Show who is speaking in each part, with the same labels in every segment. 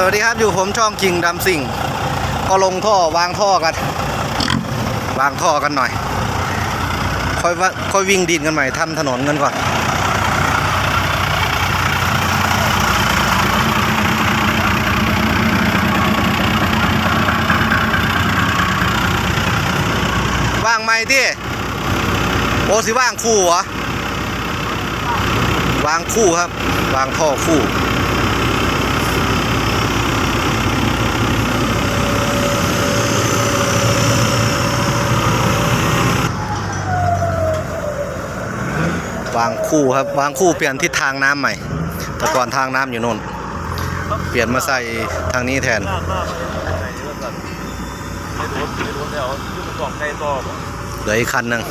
Speaker 1: สวัสดีครับอยู่ผมช่องคิงดำสิ่ง ก็ลงท่อวางท่อกัน วางท่อกันหน่อย ค่อยว่าค่อยวิ่งดินกันใหม่ทำถนนกันก่อน ว่างไหมที่โอสิว่างคู่เหรอ วางคู่ครับ วางท่อคู่ วางคู่ครับวางคู่เปลี่ยนทิศทางน้ำใหม่ แต่ก่อนทางน้ำอยู่โน่น เปลี่ยนมาใส่ทางนี้แทน
Speaker 2: เล้วคือมัน
Speaker 1: หลืออีกคันหนึ่ง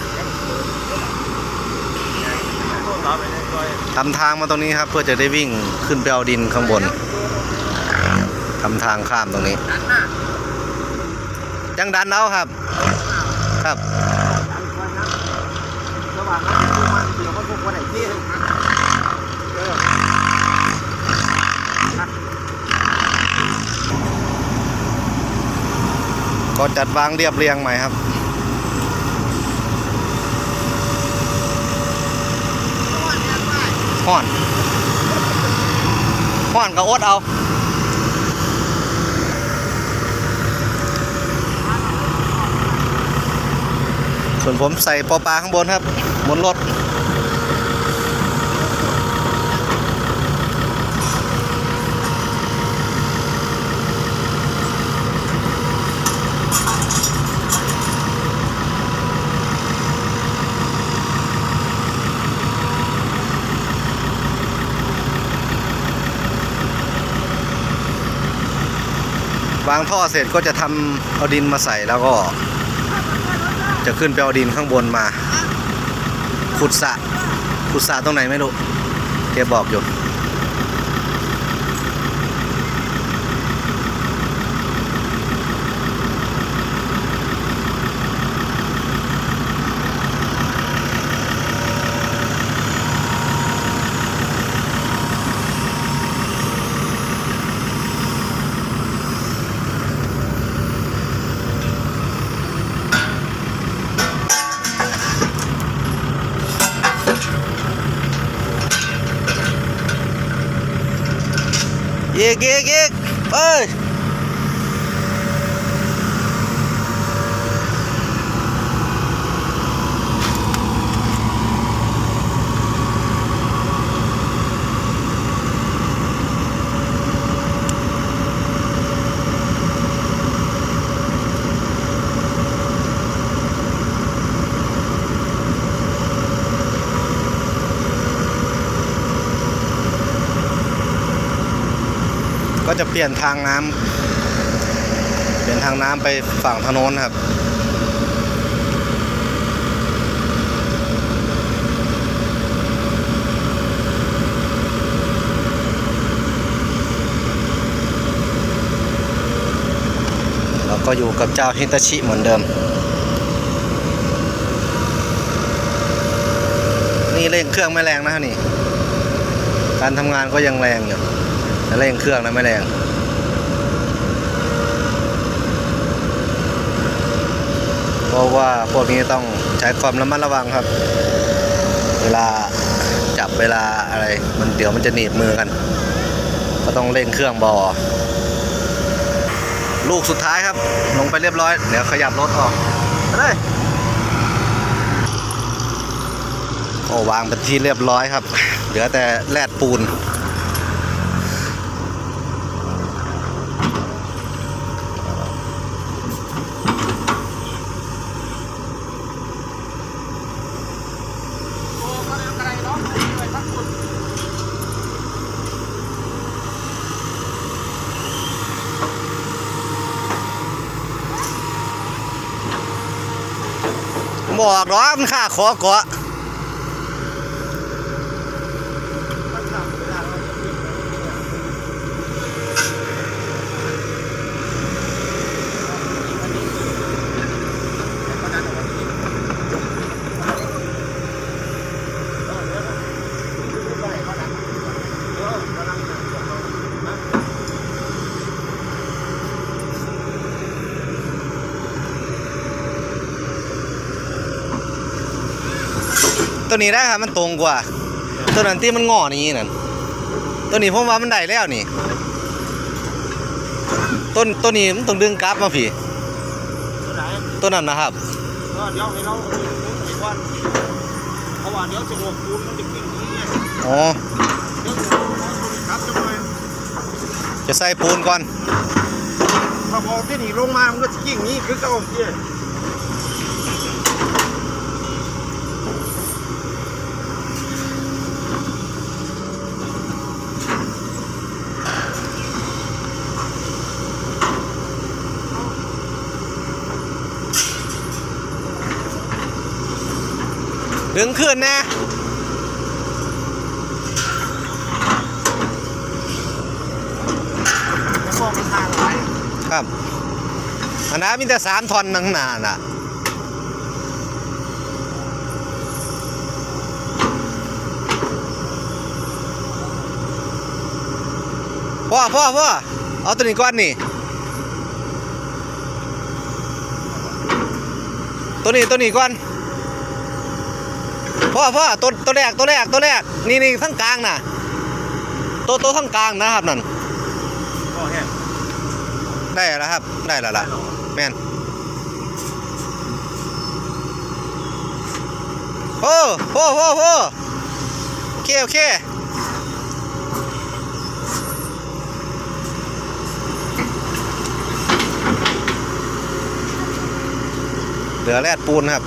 Speaker 1: ทำทางมาตรงนี้ครับ เพื่อจะได้วิ่งขึ้นไปเอาดินข้างบนทำทางข้ามตรงนี้ ยังดันเอาครับ ครับ
Speaker 3: เดี๋ยวมันพวกคนไหนที่
Speaker 1: ก็จัดวางเรียบเรียงใหม่ครับห้อนห้อนก็อดเอาส่วนผมใส่ปอปลาข้างบนครับบนรถ วางท่อเสร็จก็จะทำเอาดินมาใส่แล้วก็ จะขึ้นไปเอาดินข้างบนมา ขุดสะขุดสะตรงไหนไม่รู้แกบอกอยู่ อีกอีก จะเปลี่ยนทางน้ำเปลี่ยนทางน้ำไปฝั่งถนนครับเราก็อยู่กับเจ้าฮิตาชิเหมือนเดิม นี่เร่งเครื่องไม่แรงนะนี่ การทำงานก็ยังแรงอยู่ เร่งเครื่องนะไม่แรงเพราะว่าพวกนี้ต้องใช้ความระมัดระวังครับ เวลาจับเวลาอะไร มันเดี๋ยวมันจะหนีบมือกัน ก็ต้องเร่งเครื่องบอลูกสุดท้ายครับ ลงไปเรียบร้อย เดี๋ยวขยับรถออกไปเลยโอ้วางเป็นที่เรียบร้อยครับ เหลือแต่แลดปูน บอกหรอกมันค่าขอเกาะ ตัวนี้ได้ครับมันตรงกว่า ตัวนั้นที่มันงอนี้นั่นตัวนี้ผมว่ามันได้แล้วนี่ ต้นตัวนี้มันต้องดึงกลับมาพี่
Speaker 3: ตัวน
Speaker 1: ตัวนั้นนะครับ
Speaker 3: เดี๋ยวให้เราเอาไปดูไปก่อนเพราะว่าเดี๋ยวจะหกปูนมันจะกิ้งนี้
Speaker 1: อ๋อ
Speaker 3: จะ
Speaker 1: ใส่ปูนก่อน
Speaker 3: ถ้าพอที่นี่ลงมา มันก็จะกิ้งนี้คือเก่าเที่ย
Speaker 1: ดึงขึ้นนะ
Speaker 3: แล้วก็มันทางไหล
Speaker 1: ครับอันนั้นมีแต่สามทอนนังนาน่ะพ่อพ่อพ่อเอาตัวนี้ก่อนนี่ ตัวนี้ตัวนี้ก่อน พ่อพ่อตัวตัวแรกตัวแรกตัวแรกนี่นี่ทั้งกลางน่ะตัวตัวทั้งกลางนะครับนั่น
Speaker 2: ก็แห้ง
Speaker 1: ได้แล้วครับ ได้แล้วล่ะแม่นโอ้โหโหโหโอเคโอเคเหลือแรดปูนครับ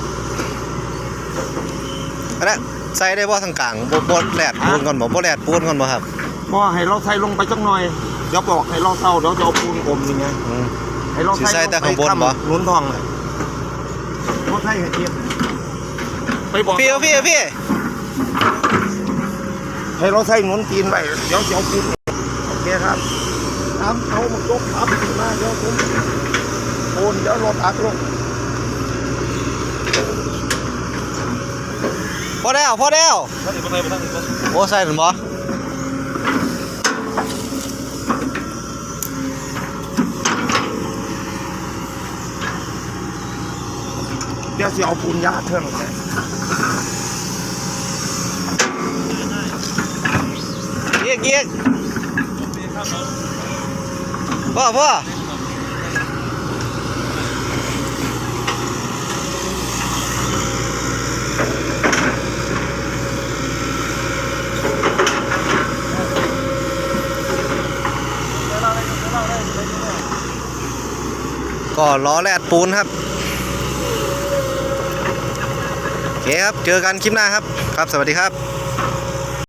Speaker 1: อันนั้นใส่ได้บ่ทางกลางบ่บ่แรดปูนก่อนบ่บ่แรดปูนก่อนบ่ครับ
Speaker 3: พอให้เราใส่ลงไปจักหน่อยเดี๋ยวบอกให้เราเศร้าเดี๋ยวจะเอาปูนอมนี่ไง
Speaker 1: อืม
Speaker 3: ให้เรา
Speaker 1: สิใส่แต่ข้างบนบ่
Speaker 3: หนุนทองเลยเราใส่ให้เทียมไปบอก
Speaker 1: พี่เอาพี่เอาพี่
Speaker 3: ให้เราใส่หนุนตีนไปเดี๋ยวจะเอาปูนโอเคครับทำเอามายกอัพขึ้นมาเดี๋ยวผมโอนเดี๋ยวรถอักลง
Speaker 1: พอแล้วพอแล้ว
Speaker 2: ท่านอีกคนไหนมาท่านอีกคน
Speaker 1: โอ้ใส่ถึงบ่
Speaker 3: เดี๋ยวจะเอาปูนยาเทิงเลย
Speaker 1: เกียกเกียกพ่อพ่อ ก็ล้อแลดปูนครับโอเคครับ เจอกันคลิปหน้าครับ ครับ สวัสดีครับ